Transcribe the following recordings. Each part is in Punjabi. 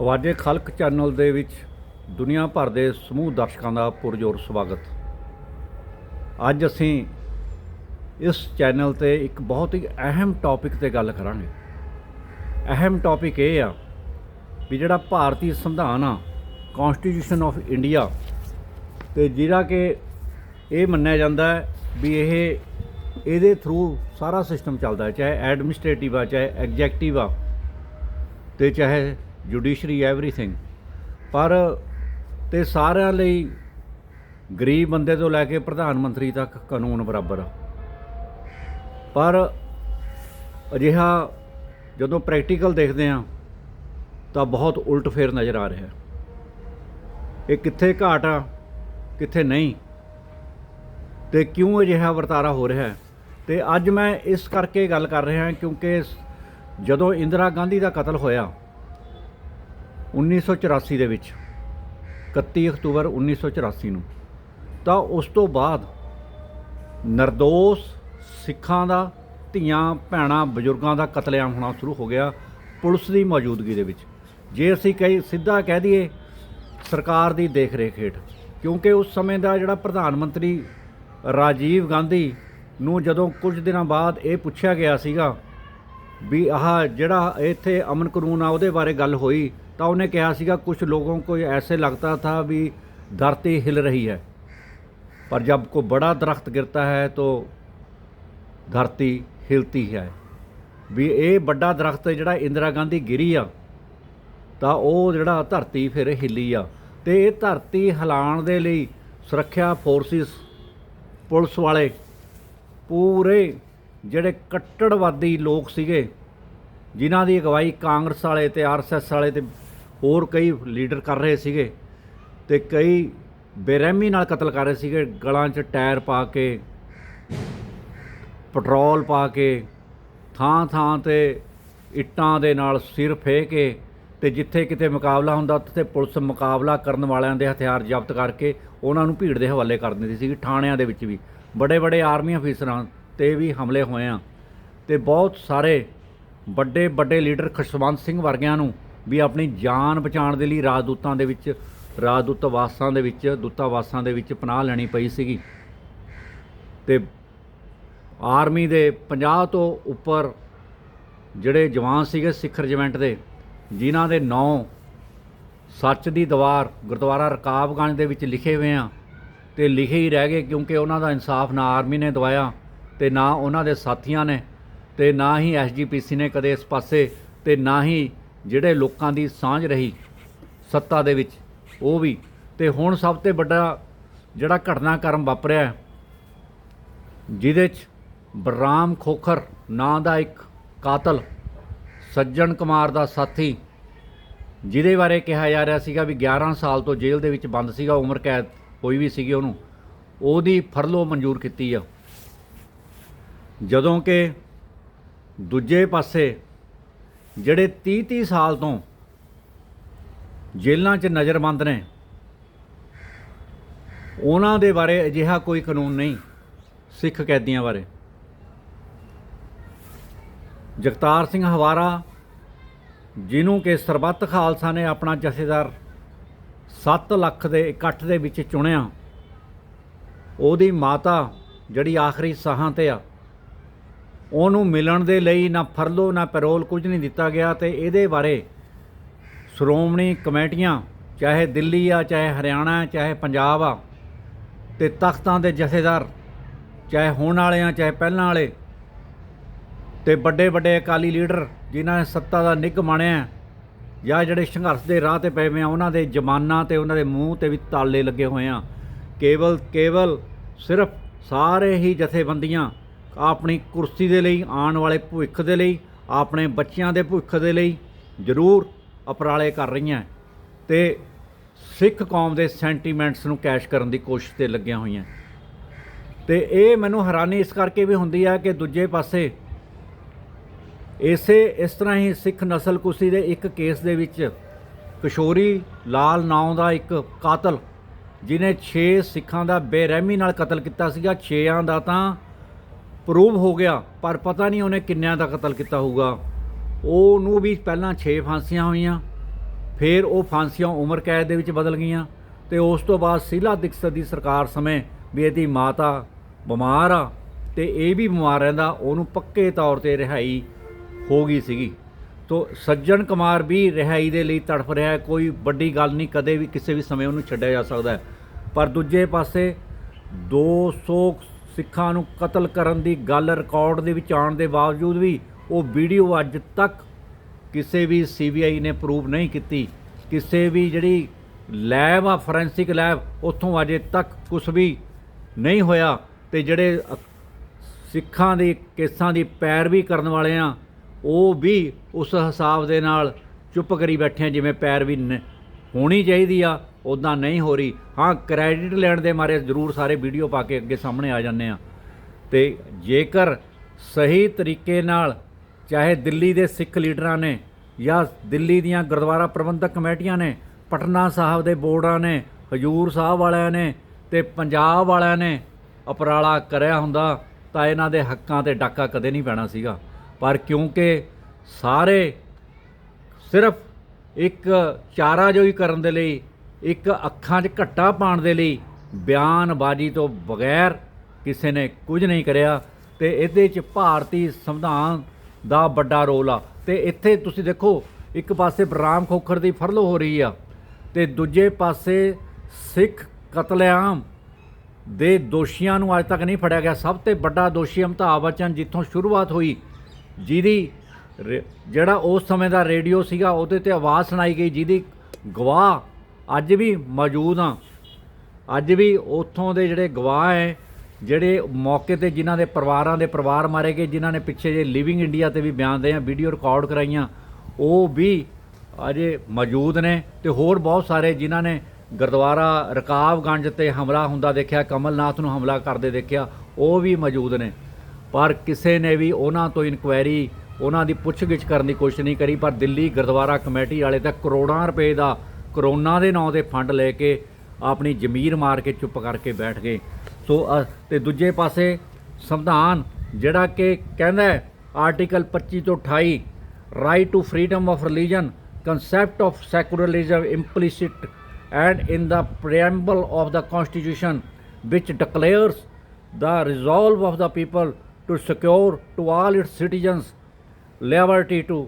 ਆਵਾਜ਼ੇ ਖਲਕ ਚੈਨਲ ਦੇ ਵਿੱਚ ਦੁਨੀਆ ਭਰ ਦੇ ਸਮੂਹ ਦਰਸ਼ਕਾਂ ਦਾ ਪੁਰਜੋਰ ਸਵਾਗਤ। ਅੱਜ ਅਸੀਂ ਇਸ ਚੈਨਲ ਤੇ ਇੱਕ ਬਹੁਤ ਹੀ ਅਹਿਮ ਟੌਪਿਕ ਤੇ ਗੱਲ ਕਰਾਂਗੇ। ਅਹਿਮ ਟੌਪਿਕ ਇਹ ਆ ਵੀ ਜਿਹੜਾ ਭਾਰਤੀ ਸੰਵਿਧਾਨ ਆ ਕਨਸਟੀਟਿਊਸ਼ਨ ਆਫ ਇੰਡੀਆ ਤੇ ਜਿਹੜਾ ਕਿ ਇਹ ਮੰਨਿਆ ਜਾਂਦਾ ਹੈ ਵੀ ਇਹ ਇਹਦੇ ਥਰੂ ਸਾਰਾ ਸਿਸਟਮ ਚੱਲਦਾ ਹੈ, ਚਾਹੇ ਐਡਮਿਨਿਸਟ੍ਰੇਟਿਵ ਆ, ਚਾਹੇ ਐਗਜ਼ੈਕਟਿਵ ਆ, ਤੇ ਚਾਹੇ ਜੁਡੀਸ਼ਰੀ ਐਵਰੀਥਿੰਗ ਪਰ ਤੇ ਸਾਰਿਆਂ ਲਈ ਗਰੀਬ ਬੰਦੇ ਤੋਂ ਲੈ ਕੇ ਪ੍ਰਧਾਨ ਮੰਤਰੀ ਤੱਕ ਕਾਨੂੰਨ ਬਰਾਬਰ ਆ। ਪਰ ਅਜਿਹਾ ਜਦੋਂ ਪ੍ਰੈਕਟੀਕਲ ਦੇਖਦੇ ਆ ਤਾਂ ਬਹੁਤ ਉਲਟ ਫੇਰ ਨਜ਼ਰ ਆ ਰਿਹਾ। ਇਹ ਕਿੱਥੇ ਘਾਟ ਆ, ਕਿੱਥੇ ਨਹੀਂ, ਤੇ ਕਿਉਂ ਅਜਿਹਾ ਵਰਤਾਰਾ ਹੋ ਰਿਹਾ ਹੈ? ਤੇ ਅੱਜ ਮੈਂ ਇਸ ਕਰਕੇ ਗੱਲ ਕਰ ਰਿਹਾ ਕਿਉਂਕਿ ਜਦੋਂ ਇੰਦਰਾ ਗਾਂਧੀ ਦਾ ਕਤਲ ਹੋਇਆ 1984 ਦੇ ਵਿੱਚ 31 ਅਕਤੂਬਰ 1984 ਨੂੰ। ਤਾਂ ਉਸ ਤੋਂ ਬਾਅਦ ਨਿਰਦੋਸ਼ ਸਿੱਖਾਂ ਦਾ, ਧੀਆਂ, ਭੈਣਾਂ, ਬਜ਼ੁਰਗਾਂ ਦਾ ਕਤਲੇਆਮ ਹੋਣਾ ਸ਼ੁਰੂ ਹੋ ਗਿਆ ਪੁਲਿਸ ਦੀ ਮੌਜੂਦਗੀ ਦੇ ਵਿੱਚ। ਜੇ ਅਸੀਂ ਕਹੀ, ਸਿੱਧਾ ਕਹਿ ਦਈਏ, ਸਰਕਾਰ ਦੀ ਦੇਖ ਰੇਖ ਹੇਠ। ਕਿਉਂਕਿ ਉਸ ਸਮੇਂ ਦਾ ਜਿਹੜਾ ਪ੍ਰਧਾਨ ਮੰਤਰੀ ਰਾਜੀਵ ਗਾਂਧੀ ਨੂੰ ਜਦੋਂ ਕੁਝ ਦਿਨਾਂ ਬਾਅਦ ਇਹ ਪੁੱਛਿਆ ਗਿਆ ਸੀਗਾ ਵੀ ਆਹ ਜਿਹੜਾ ਇੱਥੇ ਅਮਨ ਕਾਨੂੰਨ ਆ, ਉਹਦੇ ਬਾਰੇ ਗੱਲ ਹੋਈ ਤਾਂ ਉਹਨੇ ਕਿਹਾ ਸੀਗਾ ਕੁਝ ਲੋਗੋं को ऐसे लगता था भी धरती हिल रही है पर जब कोई बड़ा दरख्त गिरता है तो ਧਰਤੀ ਹਿਲਤੀ ਹੈ ਵੀ ਇਹ ਵੱਡਾ ਦਰਖਤ ਜਿਹੜਾ ਇੰਦਰਾ ਗਾਂਧੀ ਗਿਰੀ ਆ ਤਾਂ ਉਹ ਜਿਹੜਾ ਧਰਤੀ ਫਿਰ ਹਿੱਲੀ ਆ ਤੇ ਇਹ ਧਰਤੀ ਹਿਲਾਉਣ ਦੇ ਲਈ ਸੁਰੱਖਿਆ ਫੋਰਸਿਸ ਪੁਲਿਸ ਵਾਲੇ ਪੂਰੇ ਜਿਹੜੇ ਕੱਟੜਵਾਦੀ ਲੋਕ ਸੀਗੇ ਜਿਨ੍ਹਾਂ ਦੀ ਅਗਵਾਈ ਕਾਂਗਰਸ ਵਾਲੇ ਤੇ ਆਰਐਸਐਸ ਵਾਲੇ ਤੇ ਹੋਰ ਕਈ ਲੀਡਰ ਕਰ ਰਹੇ ਸੀਗੇ ਤੇ ਕਈ ਬੇਰਹਿਮੀ ਨਾਲ ਕਤਲ ਕਰ ਰਹੇ ਸੀਗੇ, ਗਲਾਂ 'ਚ ਟਾਇਰ ਪਾ ਕੇ, ਪੈਟਰੋਲ ਪਾ ਕੇ, ਥਾਂ ਥਾਂ ਤੇ ਇੱਟਾਂ ਦੇ ਨਾਲ ਸਿਰ ਫੇ ਕੇ ਤੇ ਜਿੱਥੇ ਕਿਤੇ ਮੁਕਾਬਲਾ ਹੁੰਦਾ, ਉੱਥੇ ਪੁਲਿਸ ਮੁਕਾਬਲਾ ਕਰਨ ਵਾਲਿਆਂ ਦੇ ਹਥਿਆਰ ਜ਼ਬਤ ਕਰਕੇ ਉਹਨਾਂ ਨੂੰ ਭੀੜ ਦੇ ਹਵਾਲੇ ਕਰ ਦਿੰਦੀ ਸੀ ਥਾਣਿਆਂ ਦੇ ਵਿੱਚ ਵੀ। ਬੜੇ ਬੜੇ ਆਰਮੀ ਅਫੀਸਰਾਂ ਤੇ ਵੀ ਹਮਲੇ ਹੋਏ ਆ ਤੇ ਬਹੁਤ ਸਾਰੇ ਵੱਡੇ ਵੱਡੇ ਲੀਡਰ ਖੁਸ਼ਵੰਤ ਸਿੰਘ ਵਰਗਿਆਂ ਨੂੰ ਵੀ ਆਪਣੀ ਜਾਨ ਬਚਾਉਣ ਦੇ ਲਈ ਰਾਜਦੂਤਾਂ ਦੇ ਵਿੱਚ ਰਾਜਦੂਤਾਵਾਸਾਂ ਦੇ ਵਿੱਚ ਦੂਤਾਵਾਸਾਂ ਦੇ ਵਿੱਚ ਪਨਾਹ ਲੈਣੀ ਪਈ ਸੀਗੀ। ਤੇ ਆਰਮੀ ਦੇ 50 ਤੋਂ ਉੱਪਰ ਜਿਹੜੇ ਜਵਾਨ ਸੀਗੇ ਸਿੱਖ ਰਜਮੈਂਟ ਦੇ, ਜਿਨ੍ਹਾਂ ਦੇ ਨਾਂ ਸੱਚ ਦੀ ਦੀਵਾਰ ਗੁਰਦੁਆਰਾ ਰਕਾਬਗੰਜ ਦੇ ਵਿੱਚ ਲਿਖੇ ਹੋਏ ਆ, ਤੇ ਲਿਖੇ ਹੀ ਰਹਿ ਗਏ ਕਿਉਂਕਿ ਉਹਨਾਂ ਦਾ ਇਨਸਾਫ ਨਾ ਆਰਮੀ ਨੇ ਦਵਾਇਆ ਤੇ ਨਾ ਉਹਨਾਂ ਦੇ ਸਾਥੀਆਂ ਨੇ ਤੇ ਨਾ ਹੀ ਐਸਜੀਪੀਸੀ ਨੇ ਕਦੇ ਇਸ ਪਾਸੇ ਤੇ ਨਾ ਹੀ ਜਿਹੜੇ ਲੋਕਾਂ ਦੀ ਸਾਂਝ ਰਹੀ ਸੱਤਾ ਦੇ ਵਿੱਚ, ਉਹ ਵੀ। ਤੇ ਹੁਣ ਸਭ ਤੋਂ ਵੱਡਾ ਜਿਹੜਾ ਘਟਨਾਕ੍ਰਮ ਵਾਪਰਿਆ ਜਿਹਦੇ 'ਚ ਬਰਾਮ ਖੋਖਰ ਨਾਂ ਦਾ ਇੱਕ ਕਾਤਲ, ਸੱਜਣ ਕੁਮਾਰ ਦਾ ਸਾਥੀ, ਜਿਹਦੇ ਬਾਰੇ ਕਿਹਾ ਜਾ ਰਿਹਾ ਸੀਗਾ ਵੀ 11 ਸਾਲ ਤੋਂ ਜੇਲ੍ਹ ਦੇ ਵਿੱਚ ਬੰਦ ਸੀਗਾ, ਉਮਰ ਕੈਦ ਹੋਈ ਵੀ ਸੀਗੀ ਉਹਨੂੰ। ਉਹਦੀ ਫਰਲੋ ਮਨਜ਼ੂਰ ਕੀਤੀ ਆ। ਜਦੋਂ ਕਿ ਦੂਜੇ ਪਾਸੇ ਜਿਹੜੇ 30 30 ਸਾਲ ਤੋਂ ਜੇਲ੍ਹਾਂ 'ਚ ਨਜ਼ਰਬੰਦ ਨੇ, ਉਹਨਾਂ ਦੇ ਬਾਰੇ ਅਜਿਹਾ ਕੋਈ ਕਾਨੂੰਨ ਨਹੀਂ ਸਿੱਖ ਕੈਦੀਆਂ ਬਾਰੇ। ਜਗਤਾਰ ਸਿੰਘ ਹਵਾਰਾ, ਜਿਹਨੂੰ ਕਿ ਸਰਬੱਤ ਖਾਲਸਾ ਨੇ ਆਪਣਾ ਜਥੇਦਾਰ 7 ਲੱਖ ਦੇ ਇਕੱਠ ਦੇ ਵਿੱਚ ਚੁਣਿਆ, ਉਹਦੀ ਮਾਤਾ ਜਿਹੜੀ ਆਖਰੀ ਸਾਹਾਂ ਤੇ ਆ ਉਹਨੂੰ ਮਿਲਣ ਦੇ ਲਈ ਨਾ ਫਰਲੋ, ਨਾ ਪੈਰੋਲ ਕੁਝ ਨਹੀਂ ਦਿੱਤਾ ਗਿਆ ਤੇ ਇਹਦੇ ਬਾਰੇ ਸ਼੍ਰੋਮਣੀ ਕਮੇਟੀਆਂ, ਚਾਹੇ ਦਿੱਲੀ ਆ, ਚਾਹੇ ਹਰਿਆਣਾ, ਚਾਹੇ ਪੰਜਾਬ ਆ, ਤੇ ਤਖਤਾਂ ਦੇ ਜਥੇਦਾਰ, ਚਾਹੇ ਹੋਣ ਵਾਲੇ ਆ, ਚਾਹੇ ਪਹਿਲਾਂ ਵਾਲੇ, ਤੇ ਵੱਡੇ ਵੱਡੇ ਅਕਾਲੀ ਲੀਡਰ ਜਿਨ੍ਹਾਂ ਨੇ ਸੱਤਾ ਦਾ ਨਿੱਘ ਮਾਣਿਆ ਜਾਂ ਜਿਹੜੇ ਸੰਘਰਸ਼ ਦੇ ਰਾਹ ਤੇ ਪਏ ਹੋਏ ਆ, ਉਹਨਾਂ ਦੇ ਜ਼ਮਾਨਾਂ ਤੇ, ਉਹਨਾਂ ਦੇ ਮੂੰਹ ਤੇ ਵੀ ਤਾਲੇ ਲੱਗੇ ਹੋਏ ਆ। ਕੇਵਲ ਕੇਵਲ ਸਿਰਫ ਸਾਰੇ ਹੀ ਜਥੇਬੰਦੀਆਂ ਆਪਣੀ ਕੁਰਸੀ ਦੇ ਲਈ, ਆਉਣ ਵਾਲੇ ਭਵਿੱਖ ਦੇ ਲਈ, ਆਪਣੇ ਬੱਚਿਆਂ ਦੇ ਭਵਿੱਖ ਦੇ ਲਈ ਜ਼ਰੂਰ ਉਪਰਾਲੇ ਕਰ ਰਹੀਆਂ ਤੇ ਸਿੱਖ ਕੌਮ ਦੇ ਸੈਂਟੀਮੈਂਟਸ ਨੂੰ ਕੈਸ਼ ਕਰਨ ਦੀ ਕੋਸ਼ਿਸ਼ ਤੇ ਲੱਗੀਆਂ ਹੋਈਆਂ ਤੇ ਇਹ ਮੈਨੂੰ ਹੈਰਾਨੀ ਇਸ ਕਰਕੇ ਵੀ ਹੁੰਦੀ ਹੈ ਕਿ ਦੂਜੇ ਪਾਸੇ ਇਸੇ, ਇਸ ਤਰ੍ਹਾਂ ਹੀ ਸਿੱਖ ਨਸਲਕੁਸ਼ੀ ਦੇ ਇੱਕ ਕੇਸ ਦੇ ਵਿੱਚ ਕਿਸ਼ੋਰੀ ਲਾਲ ਨਾਉ ਦਾ ਇੱਕ ਕਾਤਲ ਜਿਨੇ 6 ਸਿੱਖਾਂ ਦਾ ਬੇਰਹਿਮੀ ਨਾਲ ਕਤਲ ਕੀਤਾ ਸੀਗਾ 6ਾਂ ਦਾ ਤਾਂ ਪ੍ਰੂਵ ਹੋ ਗਿਆ, ਪਰ ਪਤਾ ਨਹੀਂ ਉਹਨੇ ਕਿੰਨਿਆਂ ਦਾ ਕਤਲ ਕੀਤਾ ਹੋਊਗਾ। ਉਹਨੂੰ ਵੀ ਪਹਿਲਾਂ 6 ਫਾਂਸੀਆਂ ਹੋਈਆਂ, ਫਿਰ ਉਹ ਫਾਂਸੀਆਂ ਉਮਰ ਕੈਦ ਦੇ ਵਿੱਚ ਬਦਲ ਗਈਆਂ ਤੇ ਉਸ ਤੋਂ ਬਾਅਦ ਸ਼ੀਲਾ ਦਿਕਸਤ ਦੀ ਸਰਕਾਰ ਸਮੇਂ ਵੀ ਇਹਦੀ ਮਾਤਾ ਬਿਮਾਰ ਆ ਤੇ ਇਹ ਵੀ ਬਿਮਾਰ ਰਹਿੰਦਾ, ਉਹਨੂੰ ਪੱਕੇ ਤੌਰ ਤੇ ਰਿਹਾਈ ਹੋ ਗਈ ਸੀਗੀ। ਤੋ ਸੱਜਣ ਕੁਮਾਰ ਵੀ ਰਿਹਾਈ ਦੇ ਲਈ ਤੜਫ ਰਿਹਾ ਕੋਈ ਵੱਡੀ ਗੱਲ ਨਹੀਂ, ਕਦੇ ਵੀ ਕਿਸੇ ਵੀ ਸਮੇਂ ਉਹਨੂੰ ਛੱਡਿਆ ਜਾ ਸਕਦਾ ਪਰ ਦੂਜੇ ਪਾਸੇ 200 ਸਿੱਖਾਂ ਨੂੰ ਕਤਲ ਕਰਨ ਦੀ ਗੱਲ ਰਿਕਾਰਡ ਦੇ ਵਿੱਚ ਆਉਣ ਦੇ ਬਾਵਜੂਦ ਵੀ ਉਹ ਵੀਡੀਓ ਅੱਜ ਤੱਕ ਕਿਸੇ ਵੀ ਸੀਬੀਆਈ ਨੇ ਪ੍ਰੂਵ ਨਹੀਂ ਕੀਤੀ। ਕਿਸੇ ਵੀ ਜਿਹੜੀ ਲੈਬ ਆ ਫੋਰੈਂਸਿਕ ਲੈਬ ਉੱਥੋਂ ਅਜੇ ਤੱਕ ਕੁਝ ਵੀ ਨਹੀਂ ਹੋਇਆ ਤੇ ਜਿਹੜੇ ਸਿੱਖਾਂ ਦੇ ਕੇਸਾਂ ਦੀ ਪੈਰਵੀ ਕਰਨ ਵਾਲੇ ਆ, ਉਹ ਵੀ ਉਸ ਹਿਸਾਬ ਦੇ ਨਾਲ ਚੁੱਪ ਕਰੀ ਬੈਠੇ ਆ ਜਿਵੇਂ ਪੈਰਵੀ ਨ- ਹੋਣੀ ਚਾਹੀਦੀ ਆ। ਉਦਾਂ ਨਹੀਂ ਹੋ ਰਹੀ। ਹਾਂ ਕ੍ਰੈਡਿਟ ਲੈਣ ਦੇ ਮਾਰੇ ਜ਼ਰੂਰ ਸਾਰੇ ਵੀਡੀਓ ਪਾ ਕੇ ਅੱਗੇ ਸਾਹਮਣੇ ਆ ਜਾਂਦੇ ਆ। ਤੇ ਜੇਕਰ ਸਹੀ ਤਰੀਕੇ ਨਾਲ ਚਾਹੇ ਦਿੱਲੀ ਦੇ ਸਿੱਖ ਲੀਡਰਾਂ ਨੇ ਜਾਂ ਦਿੱਲੀ ਦੀਆਂ ਗੁਰਦੁਆਰਾ ਪ੍ਰਬੰਧਕ ਕਮੇਟੀਆਂ ਨੇ, ਪਟਨਾ ਸਾਹਿਬ ਦੇ ਬੋਰਡਾਂ ਨੇ, ਹਜੂਰ ਸਾਹਿਬ ਵਾਲਿਆਂ ਨੇ ਤੇ ਪੰਜਾਬ ਵਾਲਿਆਂ ਨੇ ਉਪਰਾਲਾ ਕਰਿਆ ਹੁੰਦਾ, ਤਾਂ ਇਹਨਾਂ ਦੇ ਹੱਕਾਂ ਤੇ ਡਾਕਾ ਕਦੇ ਨਹੀਂ ਪੈਣਾ ਸੀਗਾ। ਪਰ ਕਿਉਂਕਿ ਸਾਰੇ ਸਿਰਫ ਇੱਕ ਚਾਰਾਜੋਈ ਕਰਨ ਦੇ ਲਈ ਇੱਕ ਅੱਖਾਂ 'ਚ ਘੱਟਾ ਪਾਉਣ ਦੇ ਲਈ ਬਿਆਨਬਾਜ਼ੀ ਤੋਂ ਬਗੈਰ ਕਿਸੇ ਨੇ ਕੁਝ ਨਹੀਂ ਕਰਿਆ ਤੇ ਇਹਦੇ 'ਚ ਭਾਰਤੀ ਸੰਵਿਧਾਨ ਦਾ ਵੱਡਾ ਰੋਲ ਆ। ਤੇ ਇੱਥੇ ਤੁਸੀਂ ਦੇਖੋ, ਇੱਕ ਪਾਸੇ ਬਰਾਮ ਖੋਖਰ ਦੀ ਫਰਲੋ ਹੋ ਰਹੀ ਆ ਤੇ ਦੂਜੇ ਪਾਸੇ ਸਿੱਖ ਕਤਲੇਆਮ ਦੇ ਦੋਸ਼ੀਆਂ ਨੂੰ ਅੱਜ ਤੱਕ ਨਹੀਂ ਫੜਿਆ ਗਿਆ। ਸਭ ਤੋਂ ਵੱਡਾ ਦੋਸ਼ੀ ਅਮਿਤਾਭ ਬੱਚਨ, ਜਿੱਥੋਂ ਸ਼ੁਰੂਆਤ ਹੋਈ, ਜਿਹਦੀ ਰੇ- ਜਿਹੜਾ ਉਸ ਸਮੇਂ ਦਾ ਰੇਡੀਓ ਸੀਗਾ, ਉਹਦੇ ਤੇ ਆਵਾਜ਼ ਸੁਣਾਈ ਗਈ, ਜਿਹਦੀ ਗਵਾਹ ਅੱਜ ਵੀ ਮੌਜੂਦ ਆ ਅੱਜ ਵੀ ਉੱਥੋਂ ਦੇ ਜਿਹੜੇ ਗਵਾਹ ਹੈ, ਜਿਹੜੇ ਮੌਕੇ ਤੇ ਜਿਨ੍ਹਾਂ ਦੇ ਪਰਿਵਾਰਾਂ ਦੇ ਪਰਿਵਾਰ ਮਾਰੇ ਗਏ, ਜਿਨ੍ਹਾਂ ਨੇ ਪਿੱਛੇ ਜੇ ਲਿਵਿੰਗ ਇੰਡੀਆ ਤੇ ਵੀ ਬਿਆਨ ਦੇ ਆ ਵੀਡੀਓ ਰਿਕਾਰਡ ਕਰਾਈਆਂ, ਉਹ ਵੀ ਅਜੇ ਮੌਜੂਦ ਨੇ ਤੇ ਹੋਰ ਬਹੁਤ ਸਾਰੇ ਜਿਨ੍ਹਾਂ ਨੇ ਗੁਰਦੁਆਰਾ ਰਕਾਬਗੰਜ ਤੇ ਹਮਲਾ ਹੁੰਦਾ ਦੇਖਿਆ, ਕਮਲਨਾਥ ਨੂੰ ਹਮਲਾ ਕਰਦੇ ਦੇਖਿਆ, ਉਹ ਵੀ ਮੌਜੂਦ ਨੇ। ਪਰ ਕਿਸੇ ਨੇ ਵੀ ਉਹਨਾਂ ਤੋਂ ਇਨਕੁਆਇਰੀ ਉਹਨਾਂ ਦੀ ਪੁੱਛਗਿੱਛ ਕਰਨ ਦੀ ਕੋਸ਼ਿਸ਼ ਨਹੀਂ ਕਰੀ, ਪਰ ਦਿੱਲੀ ਗੁਰਦੁਆਰਾ ਕਮੇਟੀ ਵਾਲੇ ਤਾਂ ਕਰੋੜਾਂ ਰੁਪਏ ਦਾ ਕਰੋਨਾ ਦੇ ਨਾਂ ਤੇ ਫੰਡ ਲੈ ਕੇ ਆਪਣੀ ਜ਼ਮੀਰ ਮਾਰ ਕੇ ਚੁੱਪ ਕਰਕੇ ਬੈਠ ਗਏ ਸੋ ਅ, ਤੇ ਦੂਜੇ ਪਾਸੇ ਸੰਵਿਧਾਨ ਜਿਹੜਾ ਕਿ ਕਹਿੰਦਾ ਆਰਟੀਕਲ 25 ਤੋਂ 28 right to freedom of religion concept of secularism implicit and in the preamble of the constitution which declares the resolve of the people to secure to all its citizens liberty to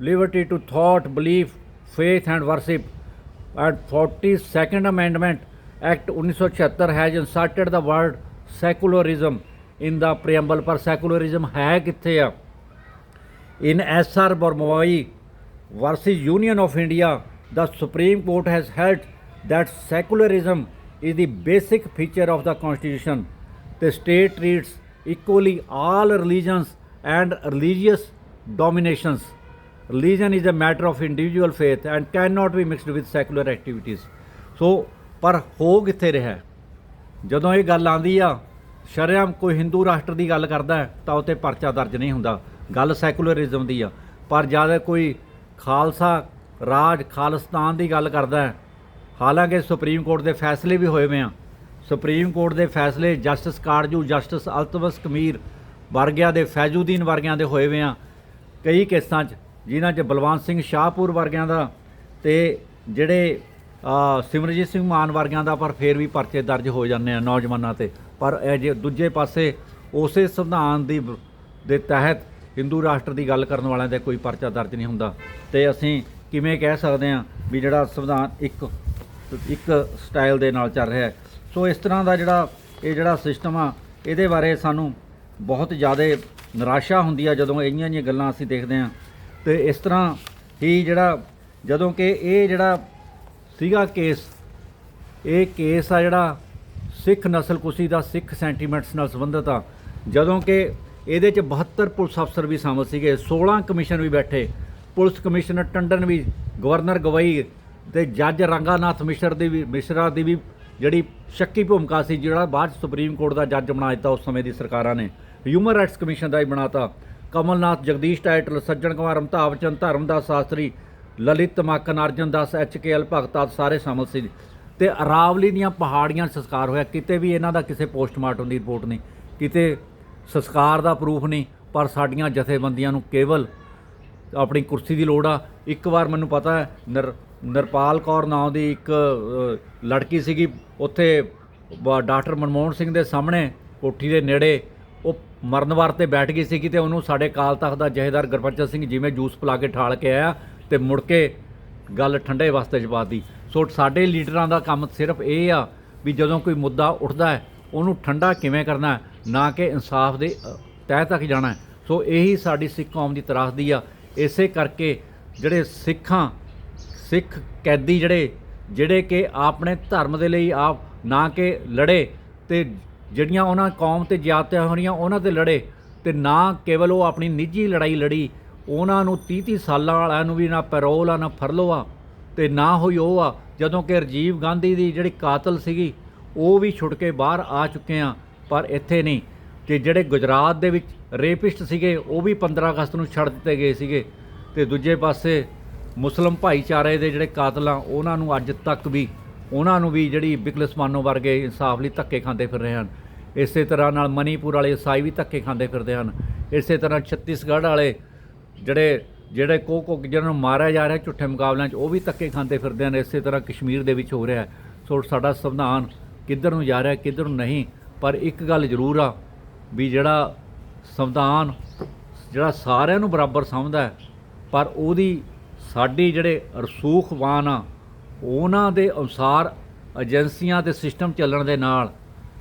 liberty to thought belief faith and worship and 42nd amendment act 1976 has inserted the word secularism in the preamble ਪਰ secularism ਹੈ ਕਿੱਥੇ ਆ In SR Bormoi versus Union of India, the Supreme Court has held that secularism is the basic feature of the Constitution. The state treats equally all religions and religious dominations. Religion is a matter of individual faith and cannot be mixed with secular activities. ਸੋ ਪਰ ਹੋ ਕਿੱਥੇ ਰਿਹਾ ਜਦੋਂ ਇਹ ਗੱਲ ਆਂਦੀ ਆ, ਸ਼ਰੇਆਮ ਕੋਈ ਹਿੰਦੂ ਰਾਸ਼ਟਰ ਦੀ ਗੱਲ ਕਰਦਾ ਹੈ, ਤਾਂ ਉਤੇ ਪਰਚਾ ਦਰਜ ਨਹੀਂ ਹੁੰਦਾ। ਗੱਲ ਸੈਕੂਲਰਿਜ਼ਮ ਦੀ ਆ। ਪਰ ਜਦ ਕੋਈ ਖਾਲਸਾ ਰਾਜ ਖਾਲਿਸਤਾਨ ਦੀ ਗੱਲ ਕਰਦਾ ਹੈ, ਹਾਲਾਂਕਿ ਸੁਪਰੀਮ ਕੋਰਟ ਦੇ ਫੈਸਲੇ ਵੀ ਹੋਏ ਹੋਏ ਆ। ਸੁਪਰੀਮ ਕੋਰਟ ਦੇ ਫੈਸਲੇ ਜਸਟਿਸ ਕਾਰਜੂ, ਜਸਟਿਸ ਅਲਤਮਸ ਕਮੀਰ ਵਰਗਿਆਂ ਦੇ, ਫੈਜ਼ੂਦੀਨ ਵਰਗਿਆਂ ਦੇ ਹੋਏ ਹੋਏ ਆ। ਕਈ ਕੇਸਾਂ 'ਚ ਜਿਨ੍ਹਾਂ 'ਚ ਬਲਵੰਤ ਸਿੰਘ ਸ਼ਾਹਪੁਰ ਵਰਗਿਆਂ ਦਾ ਤੇ ਜਿਹੜੇ ਅ, ਸਿਮਰਜੀਤ ਸਿੰਘ ਮਾਨ ਵਰਗਿਆਂ ਦਾ ਪਰ ਫੇਰ ਵੀ ਪਰਚੇ ਦਰਜ ਹੋ ਜਾਂਦੇ ਆ ਨੌਜਵਾਨਾਂ ਤੇ। ਪਰ ਇਹ ਜੇ ਦੂਜੇ ਪਾਸੇ ਉਸੇ ਸੰਵਿਧਾਨ ਦੀ ਬ- ਦੇ ਤਹਿਤ ਹਿੰਦੂ ਰਾਸ਼ਟਰ ਦੀ ਗੱਲ ਕਰਨ ਵਾਲਿਆਂ ਤੇ ਕੋਈ ਪਰਚਾ ਦਰਜ ਨਹੀਂ ਹੁੰਦਾ। ਤੇ ਅਸੀਂ ਕਿਵੇਂ ਕਹਿ ਸਕਦੇ ਹਾਂ ਵੀ ਜਿਹੜਾ ਸੰਵਿਧਾਨ ਇੱਕ ਇੱਕ ਸਟਾਈਲ ਦੇ ਨਾਲ ਚੱਲ ਰਿਹਾ ਸੋ ਇਸ ਤਰ੍ਹਾਂ ਦਾ ਜਿਹੜਾ ਇਹ ਜਿਹੜਾ ਸਿਸਟਮ ਆ ਇਹਦੇ ਬਾਰੇ ਸਾਨੂੰ ਬਹੁਤ ਜ਼ਿਆਦਾ ਨਿਰਾਸ਼ਾ ਹੁੰਦੀ ਆ ਜਦੋਂ ਇਹੀਆਂ ਜਿਹੀਆਂ ਗੱਲਾਂ ਅਸੀਂ ਦੇਖਦੇ ਹਾਂ। ਤੇ ਇਸ ਤਰ੍ਹਾਂ ਹੀ ਜਿਹੜਾ ਜਦੋਂ ਕਿ ਇਹ ਜਿਹੜਾ ਸੀਗਾ ਕੇਸ, ਇਹ ਕੇਸ ਆ ਜਿਹੜਾ ਸਿੱਖ ਨਸਲਕੁਸ਼ੀ ਦਾ ਸਿੱਖ ਸੈਂਟੀਮੈਂਟਸ ਨਾਲ ਸੰਬੰਧਿਤ ਆ। ਜਦੋਂ ਕਿ ਇਹਦੇ ਚ 72 ਪੁਲਿਸ ਅਫਸਰ ਵੀ ਸ਼ਾਮਲ ਸੀਗੇ 16 ਕਮਿਸ਼ਨ ਵੀ ਬੈਠੇ। ਪੁਲਿਸ ਕਮਿਸ਼ਨਰ ਟੰਡਨ ਵੀ, ਗਵਰਨਰ ਗਵਈ ਤੇ ਜੱਜ ਰੰਗਾਨਾਥ ਮਿਸ਼ਰ ਦੀ ਵੀ, ਮਿਸ਼ਰਾ ਦੀ ਵੀ ਜਿਹੜੀ ਸ਼ੱਕੀ ਭੂਮਿਕਾ ਸੀ, ਜਿਹੜਾ ਬਾਅਦ 'ਚ ਸੁਪਰੀਮ ਕੋਰਟ ਦਾ ਜੱਜ ਬਣਾ ਦਿੱਤਾ ਉਸ ਸਮੇਂ ਦੀ ਸਰਕਾਰਾਂ ਨੇ। ਹਿਊਮਨ ਰਾਈਟਸ ਕਮਿਸ਼ਨ ਦਾ ਵੀ ਬਣਾਤਾ। Kamalnath, Jagdish Tytler, Sajjan Kumar, Amitabh Chand Dharamdas Shastri, Lalit Maken, Arjan Das, H K L Bhagat ਸਾਰੇ ਸ਼ਾਮਲ ਸੀ। ਤੇ ਅਰਾਵਲੀ ਦੀਆਂ ਪਹਾੜੀਆਂ 'ਚ ਸੰਸਕਾਰ ਹੋਇਆ। ਕਿਤੇ ਵੀ ਇਹਨਾਂ ਦਾ ਕਿਸੇ ਪੋਸਟਮਾਰਟਮ ਦੀ ਰਿਪੋਰਟ ਨਹੀਂ। ਕਿਤੇ ਸੰਸਕਾਰ ਦਾ ਪ੍ਰੂਫ ਨਹੀਂ, ਪਰ ਸਾਡੀਆਂ ਜਥੇਬੰਦੀਆਂ ਨੂੰ ਕੇਵਲ ਆਪਣੀ ਕੁਰਸੀ ਦੀ ਲੋੜ ਆ। ਇੱਕ ਵਾਰ ਮੈਨੂੰ ਪਤਾ ਹੈ ਨਰਪਾਲ ਕੌਰ ਨਾਂ ਦੀ ਇੱਕ ਲੜਕੀ ਸੀਗੀ। ਉੱਥੇ ਬ- ਡਾਕਟਰ ਮਨਮੋਹਨ ਸਿੰਘ ਦੇ ਸਾਹਮਣੇ ਕੋਠੀ ਦੇ ਨੇੜੇ ਮਰਨ ਵਾਰ ਤੇ ਬੈਠ ਗਈ ਸੀਗੀ ਤੇ ਉਹਨੂੰ ਸਾਡੇ ਕਾਲ ਤਖਤ ਦਾ ਜਹੇਦਾਰ ਗੁਰਬਚਨ ਸਿੰਘ ਜਿਵੇਂ ਜੂਸ ਪਿਲਾ ਕੇ ਠਾਲ ਕੇ ਆਇਆ ਤੇ ਮੁੜ ਕੇ ਗੱਲ ਠੰਡੇ ਵਾਸਤੇ ਚ ਪਾਤੀ ਸੋ ਸਾਡੇ ਲੀਡਰਾਂ ਦਾ ਕੰਮ ਸਿਰਫ ਇਹ ਆ ਵੀ ਜਦੋਂ ਕੋਈ ਮੁੱਦਾ ਉੱਠਦਾ ਹੈ, ਉਹਨੂੰ ਠੰਡਾ ਕਿਵੇਂ ਕਰਨਾ ਨਾ ਕਿ ਇਨਸਾਫ ਦੇ ਤਹਿ ਤੱਕ ਜਾਣਾ ਸੋ ਇਹੀ ਸਾਡੀ ਸਿੱਖ ਕੌਮ ਦੀ ਤਰਾਸਦੀ ਆ। ਇਸੇ ਕਰਕੇ ਜਿਹੜੇ ਸਿੱਖਾਂ, ਸਿੱਖ ਕੈਦੀ ਜਿਹੜੇ ਜਿਹੜੇ ਕਿ ਆਪਣੇ ਧਰਮ ਦੇ ਲਈ ਆਪ ਨਾ ਕਿ ਲੜੇ ਤੇ ਜਿਹੜੀਆਂ ਉਹਨਾਂ ਕੌਮ ਤੇ ਜ਼ਿਆਦਤੀਆਂ ਰਹੀਆਂ ਉਹਨਾਂ ਤੇ ਲੜੇ ਤੇ ਨਾ ਕੇਵਲ ਉਹ ਆਪਣੀ ਨਿੱਜੀ ਲੜਾਈ ਲੜੀ, ਉਹਨਾਂ ਨੂੰ 30 30 ਸਾਲਾਂ ਵਾਲਿਆਂ ਨੂੰ ਵੀ ਨਾ ਪੈਰੋਲ ਆ, ਨਾ ਫਰਲੋ ਆ ਤੇ ਨਾ ਹੋਈ ਉਹ ਆ। ਜਦੋਂ ਕਿ ਰਾਜੀਵ ਗਾਂਧੀ ਦੀ ਜਿਹੜੀ ਕਾਤਲ ਸੀਗੀ, ਉਹ ਵੀ ਛੁੱਟ ਕੇ ਬਾਹਰ ਆ ਚੁੱਕੇ ਆ, ਪਰ ਇੱਥੇ ਨਹੀਂ। ਤੇ ਜਿਹੜੇ ਗੁਜਰਾਤ ਦੇ ਵਿੱਚ ਰੇਪਿਸਟ ਸੀਗੇ, ਉਹ ਵੀ 15 ਅਗਸਤ ਨੂੰ ਛੱਡ ਦਿੱਤੇ ਗਏ ਸੀਗੇ। ਤੇ ਦੂਜੇ ਪਾਸੇ ਮੁਸਲਮ ਭਾਈਚਾਰੇ ਦੇ ਜਿਹੜੇ ਕਾਤਲ ਆ ਉਹਨਾਂ ਨੂੰ ਅੱਜ ਤੱਕ ਵੀ, ਉਹਨਾਂ ਨੂੰ ਵੀ ਜਿਹੜੀ ਬਿਕਲਸਮਾਨੋ ਵਰਗੇ ਇਨਸਾਫ ਲਈ ਧੱਕੇ ਖਾਂਦੇ ਫਿਰ ਰਹੇ ਹਨ। ਇਸੇ ਤਰ੍ਹਾਂ ਨਾਲ ਮਨੀਪੁਰ ਵਾਲੇ ਈਸਾਈ ਵੀ ਧੱਕੇ ਖਾਂਦੇ ਫਿਰਦੇ ਹਨ। ਇਸੇ ਤਰ੍ਹਾਂ ਛੱਤੀਸਗੜ੍ਹ ਵਾਲੇ ਜਿਹੜੇ ਜਿਹੜੇ ਕੋ ਕੋ ਜਿਹਨਾਂ ਨੂੰ ਮਾਰਿਆ ਜਾ ਰਿਹਾ ਝੁੱਠੇ ਮੁਕਾਬਲਿਆਂ 'ਚ, ਉਹ ਵੀ ਧੱਕੇ ਖਾਂਦੇ ਫਿਰਦੇ ਹਨ। ਇਸੇ ਤਰ੍ਹਾਂ ਕਸ਼ਮੀਰ ਦੇ ਵਿੱਚ ਹੋ ਰਿਹਾ ਸੋ ਸਾਡਾ ਸੰਵਿਧਾਨ ਕਿੱਧਰ ਨੂੰ ਜਾ ਰਿਹਾ, ਕਿੱਧਰ ਨੂੰ ਨਹੀਂ, ਪਰ ਇੱਕ ਗੱਲ ਜ਼ਰੂਰ ਆ ਵੀ ਜਿਹੜਾ ਸੰਵਿਧਾਨ ਜਿਹੜਾ ਸਾਰਿਆਂ ਨੂੰ ਬਰਾਬਰ ਸਮਝਦਾ ਪਰ ਉਹਦੀ ਸਾਡੀ ਜਿਹੜੇ ਰਸੂਖਵਾਨ ਆ, ਉਹਨਾਂ ਦੇ ਅਨੁਸਾਰ ਏਜੰਸੀਆਂ ਤੇ ਸਿਸਟਮ ਚੱਲਣ ਦੇ ਨਾਲ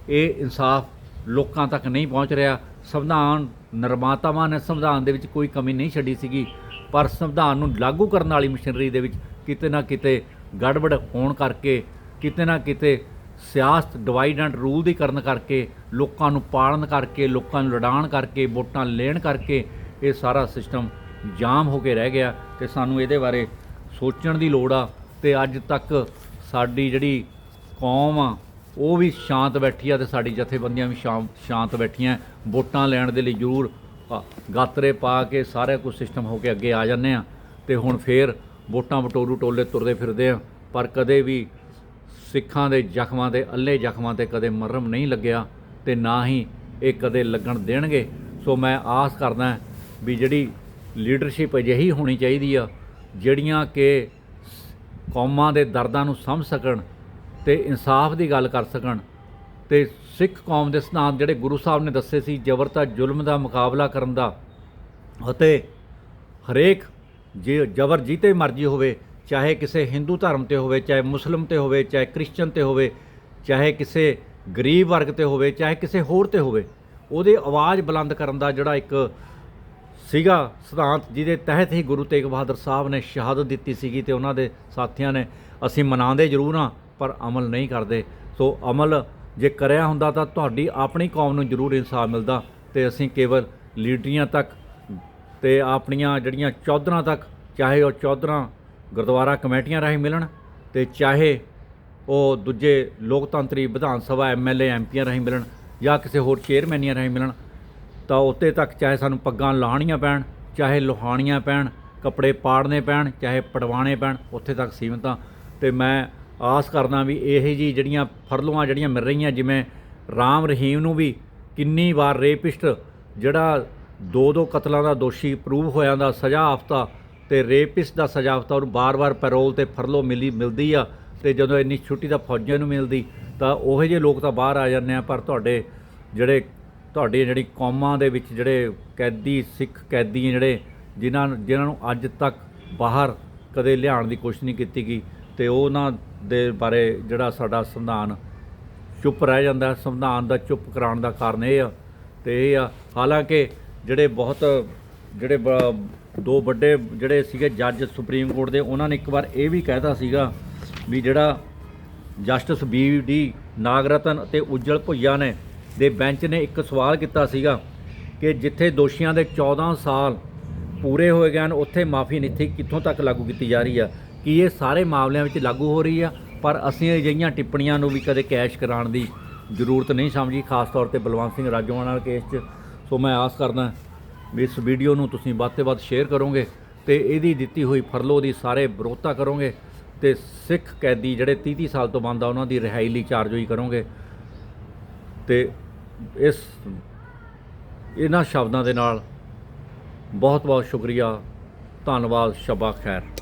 ਇਹ ਇਨਸਾਫ ਲੋਕਾਂ ਤੱਕ ਨਹੀਂ ਪਹੁੰਚ ਰਿਹਾ। ਸੰਵਿਧਾਨ ਨਿਰਮਾਤਾਵਾਂ ਨੇ ਸੰਵਿਧਾਨ ਦੇ ਵਿੱਚ ਕੋਈ ਕਮੀ ਨਹੀਂ ਛੱਡੀ ਸੀਗੀ, ਪਰ ਸੰਵਿਧਾਨ ਨੂੰ ਲਾਗੂ ਕਰਨ ਵਾਲੀ ਮਸ਼ੀਨਰੀ ਦੇ ਵਿੱਚ ਕਿਤੇ ਨਾ ਕਿਤੇ ਗੜਬੜ ਹੋਣ ਕਰਕੇ, ਕਿਤੇ ਨਾ ਕਿਤੇ ਸਿਆਸਤ ਡਿਵਾਈਡ ਐਂਡ ਰੂਲ ਦੀ ਕਰਨ ਕਰਕੇ, ਲੋਕਾਂ ਨੂੰ ਪਾਲਣ ਕਰਕੇ, ਲੋਕਾਂ ਨੂੰ ਲੜਾਉਣ ਕਰਕੇ, ਵੋਟਾਂ ਲੈਣ ਕਰਕੇ ਇਹ ਸਾਰਾ ਸਿਸਟਮ ਜਾਮ ਹੋ ਕੇ ਰਹਿ ਗਿਆ ਤੇ ਸਾਨੂੰ ਇਹਦੇ ਬਾਰੇ ਸੋਚਣ ਦੀ ਲੋੜ ਆ ਤੇ ਅੱਜ ਤੱਕ ਸਾਡੀ ਜਿਹੜੀ ਕੌਮ ਆ ਉਹ ਵੀ ਸ਼ਾਂਤ ਬੈਠੀ ਆ ਤੇ ਸਾਡੀ ਜਥੇਬੰਦੀਆਂ ਵੀ ਸ਼ਾਮ ਸ਼ਾਂਤ ਬੈਠੀਆਂ। ਵੋਟਾਂ ਲੈਣ ਦੇ ਲਈ ਜ਼ਰੂਰ ਗਾਤਰੇ ਪਾ ਕੇ ਸਾਰਾ ਕੁਝ ਸਿਸਟਮ ਹੋ ਕੇ ਅੱਗੇ ਆ ਜਾਂਦੇ ਆ। ਤੇ ਹੁਣ ਫੇਰ ਵੋਟਾਂ ਵਟੋਰੂ ਟੋਲੇ ਤੁਰਦੇ ਫਿਰਦੇ ਆ। ਪਰ ਕਦੇ ਵੀ ਸਿੱਖਾਂ ਦੇ ਜ਼ਖਮਾਂ 'ਤੇ ਅੱਲੇ ਜ਼ਖਮਾਂ ਤੇ ਕਦੇ ਮਰਮ ਨਹੀਂ ਲੱਗਿਆ ਤੇ ਨਾ ਹੀ ਇਹ ਕਦੇ ਲੱਗਣ ਦੇਣਗੇ। ਸੋ ਮੈਂ ਆਸ ਕਰਦਾ ਵੀ ਜਿਹੜੀ ਲੀਡਰਸ਼ਿਪ ਅਜਿਹੀ ਹੋਣੀ ਚਾਹੀਦੀ ਆ, ਜਿਹੜੀਆਂ ਕਿ ਕੌਮਾਂ ਦੇ ਦਰਦਾਂ ਨੂੰ ਸਮਝ ਸਕਣ ਤੇ ਇਨਸਾਫ ਦੀ ਗੱਲ ਕਰ ਸਕਣ। ਤੇ ਸਿੱਖ ਕੌਮ ਦੇ ਸਿਧਾਂਤ ਜਿਹੜੇ ਗੁਰੂ ਸਾਹਿਬ ਨੇ ਦੱਸੇ ਸੀ, ਜਬਰ ਤਾਂ ਜ਼ੁਲਮ ਦਾ ਮੁਕਾਬਲਾ ਕਰਨ ਦਾ ਅਤੇ ਹਰੇਕ ਜੇ ਜਬਰ ਜੀਤੇ ਮਰਜ਼ੀ ਹੋਵੇ, ਚਾਹੇ ਕਿਸੇ ਹਿੰਦੂ ਧਰਮ ਤੇ ਹੋਵੇ, ਚਾਹੇ ਮੁਸਲਮ ਤੇ ਹੋਵੇ, ਚਾਹੇ ਕ੍ਰਿਸਚਨ ਤੇ ਹੋਵੇ, ਚਾਹੇ ਕਿਸੇ ਗਰੀਬ ਵਰਗ ਤੇ ਹੋਵੇ, ਚਾਹੇ ਕਿਸੇ ਹੋਰ ਤੇ ਹੋਵੇ, ਉਹਦੀ ਆਵਾਜ਼ ਬੁਲੰਦ ਕਰਨ ਦਾ ਜਿਹੜਾ ਇੱਕ ਸੀਗਾ ਸਿਧਾਂਤ, ਜਿਹਦੇ ਤਹਿਤ ਹੀ ਗੁਰੂ ਤੇਗ ਬਹਾਦਰ ਸਾਹਿਬ ਨੇ ਸ਼ਹਾਦਤ ਦਿੱਤੀ ਸੀਗੀ ਤੇ ਉਹਨਾਂ ਦੇ ਸਾਥੀਆਂ ਨੇ, ਅਸੀਂ ਮਨਾਉਂਦੇ ਜ਼ਰੂਰ ਹਾਂ। ਪਰ ਅਮਲ ਨਹੀਂ ਕਰਦੇ। ਸੋ ਅਮਲ ਜੇ ਕਰਿਆ ਹੁੰਦਾ ਤਾਂ ਤੁਹਾਡੀ ਆਪਣੀ ਕੌਮ ਨੂੰ ਜ਼ਰੂਰ ਇਨਸਾਫ ਮਿਲਦਾ ਤੇ ਅਸੀਂ ਕੇਵਲ ਲੀਡਰੀਆਂ ਤੱਕ ਤੇ ਆਪਣੀਆਂ ਜਿਹੜੀਆਂ ਚੌਧਰਾਂ ਤੱਕ, ਚਾਹੇ ਉਹ ਚੌਧਰਾਂ ਗੁਰਦੁਆਰਾ ਕਮੇਟੀਆਂ ਰਾਹੀਂ ਮਿਲਣ ਤੇ ਚਾਹੇ ਉਹ ਦੂਜੇ ਲੋਕਤੰਤਰੀ ਵਿਧਾਨ ਸਭਾ ਐਮਐਲਏ ਐਮਪੀਆਂ ਰਾਹੀਂ ਮਿਲਣ ਜਾਂ ਕਿਸੇ ਹੋਰ ਚੇਅਰਮੈਨੀਆਂ ਰਾਹੀਂ ਮਿਲਣ, ਤਾਂ ਉੱਤੇ ਤੱਕ ਚਾਹੇ ਸਾਨੂੰ ਪੱਗਾਂ ਲਾਹਣੀਆਂ ਪੈਣ, ਚਾਹੇ ਲੋਹਾਣੀਆਂ ਪੈਣ, ਕੱਪੜੇ ਪਾੜਨੇ ਪੈਣ, ਚਾਹੇ ਪਟਵਾਣੇ ਪੈਣ, ਉੱਥੇ ਤੱਕ ਸੀਮਤ ਆ ਤੇ ਮੈਂ ਆਸ ਕਰਦਾ ਵੀ ਇਹ ਜੀ ਜਿਹੜੀਆਂ ਫਰਲੋਆਂ ਜਿਹੜੀਆਂ ਮਿਲ ਰਹੀਆਂ, ਜਿਵੇਂ ਰਾਮ ਰਹੀਮ ਨੂੰ ਵੀ ਕਿੰਨੀ ਵਾਰ ਰੇਪਿਸਟ ਜਿਹੜਾ ਦੋ ਦੋ ਕਤਲਾਂ ਦਾ ਦੋਸ਼ੀ ਪ੍ਰੂਵ ਹੋਇਆ ਦਾ ਸਜ਼ਾ ਆਫ਼ਤਾ ਤੇ ਰੇਪਿਸਟ ਦਾ ਸਜ਼ਾ ਆਫ਼ਤਾ, ਉਹਨੂੰ ਬਾਰ-ਬਾਰ ਪੈਰੋਲ ਤੇ ਫਰਲੋ ਮਿਲੀ, ਮਿਲਦੀ ਆ ਤੇ ਜਦੋਂ ਇੰਨੀ ਛੁੱਟੀ ਦਾ ਫੌਜੀਆਂ ਨੂੰ ਮਿਲਦੀ, ਤਾਂ ਉਹੋ ਜਿਹੇ ਲੋਕ ਤਾਂ ਬਾਹਰ ਆ ਜਾਂਦੇ ਆ, ਪਰ ਤੁਹਾਡੇ ਜਿਹੜੇ ਤੁਹਾਡੀ ਜਿਹੜੀ ਕੌਮਾਂ ਦੇ ਵਿੱਚ ਜਿਹੜੇ ਕੈਦੀ, ਸਿੱਖ ਕੈਦੀ ਜਿਹੜੇ ਜਿਨ੍ਹਾਂ ਜਿਨ੍ਹਾਂ ਨੂੰ ਅੱਜ ਤੱਕ ਬਾਹਰ ਕਦੇ ਲਿਆਉਣ ਦੀ ਕੋਸ਼ਿਸ਼ ਨਹੀਂ ਕੀਤੀ ਗਈ, ਤੇ ਉਹਨਾਂ ਦੇ ਬਾਰੇ ਜਿਹੜਾ ਸਾਡਾ ਸੰਵਿਧਾਨ ਚੁੱਪ ਰਹਿ ਜਾਂਦਾ ਸੰਵਿਧਾਨ ਦਾ ਚੁੱਪ ਕਰਾਉਣ ਦਾ ਕਾਰਨ ਇਹ ਆ ਤੇ ਇਹ ਆ, ਹਾਲਾਂਕਿ ਜਿਹੜੇ ਬਹੁਤ, ਜਿਹੜੇ ਬ- ਦੋ ਵੱਡੇ ਜਿਹੜੇ ਸੀਗੇ ਜੱਜ ਸੁਪਰੀਮ ਕੋਰਟ ਦੇ, ਉਹਨਾਂ ਨੇ ਇੱਕ ਵਾਰ ਇਹ ਵੀ ਕਹਿਤਾ ਸੀਗਾ ਵੀ ਜਿਹੜਾ ਜਸਟਿਸ ਬੀ ਡੀ ਨਾਗਰਤਨ ਅਤੇ ਉਜਲ ਭੁਈਆ ਨੇ, ਦੇ ਬੈਂਚ ਨੇ ਇੱਕ ਸਵਾਲ ਕੀਤਾ ਸੀਗਾ ਕਿ ਜਿੱਥੇ ਦੋਸ਼ੀਆਂ ਦੇ 14 ਸਾਲ ਪੂਰੇ ਹੋਏ ਗਏ ਹਨ, ਉੱਥੇ ਮਾਫੀ ਨੀਤੀ ਕਿੱਥੋਂ ਤੱਕ ਲਾਗੂ ਕੀਤੀ ਜਾ ਰਹੀ ਆ? ਕਿ ਇਹ ਸਾਰੇ ਮਾਮਲਿਆਂ ਵਿੱਚ ਲਾਗੂ ਹੋ ਰਹੀ ਆ, ਪਰ ਅਸੀਂ ਅਜਿਹੀਆਂ ਟਿੱਪਣੀਆਂ ਨੂੰ ਵੀ ਕਦੇ ਕੈਸ਼ ਕਰਾਉਣ ਦੀ ਜ਼ਰੂਰਤ ਨਹੀਂ ਸਮਝੀ, ਖਾਸ ਤੌਰ ਤੇ ਬਲਵੰਤ ਸਿੰਘ ਰਾਜੋਆਣਾ ਨਾਲ ਕੇਸ 'ਚ। ਸੋ ਮੈਂ ਆਸ ਕਰਦਾ ਵੀ ਇਸ ਵੀਡੀਓ ਨੂੰ ਤੁਸੀਂ ਵੱਧ ਤੋਂ ਵੱਧ ਸ਼ੇਅਰ ਕਰੋਗੇ ਤੇ ਇਹਦੀ ਦਿੱਤੀ ਹੋਈ ਫਰਲੋ ਦੀ ਸਾਰੇ ਵਿਰੋਧਤਾ ਕਰੋਗੇ ਤੇ ਸਿੱਖ ਕੈਦੀ ਜਿਹੜੇ 30 30 ਸਾਲ ਤੋਂ ਬੰਦ ਆ, ਉਹਨਾਂ ਦੀ ਰਿਹਾਈ ਲਈ ਚਾਰਜੋਈ ਕਰੋਗੇ। ਤੇ ਇਸ ਇਹਨਾਂ ਸ਼ਬਦਾਂ ਦੇ ਨਾਲ ਬਹੁਤ ਬਹੁਤ ਸ਼ੁਕਰੀਆ। ਧੰਨਵਾਦ, ਸ਼ਬਾ ਖੈਰ।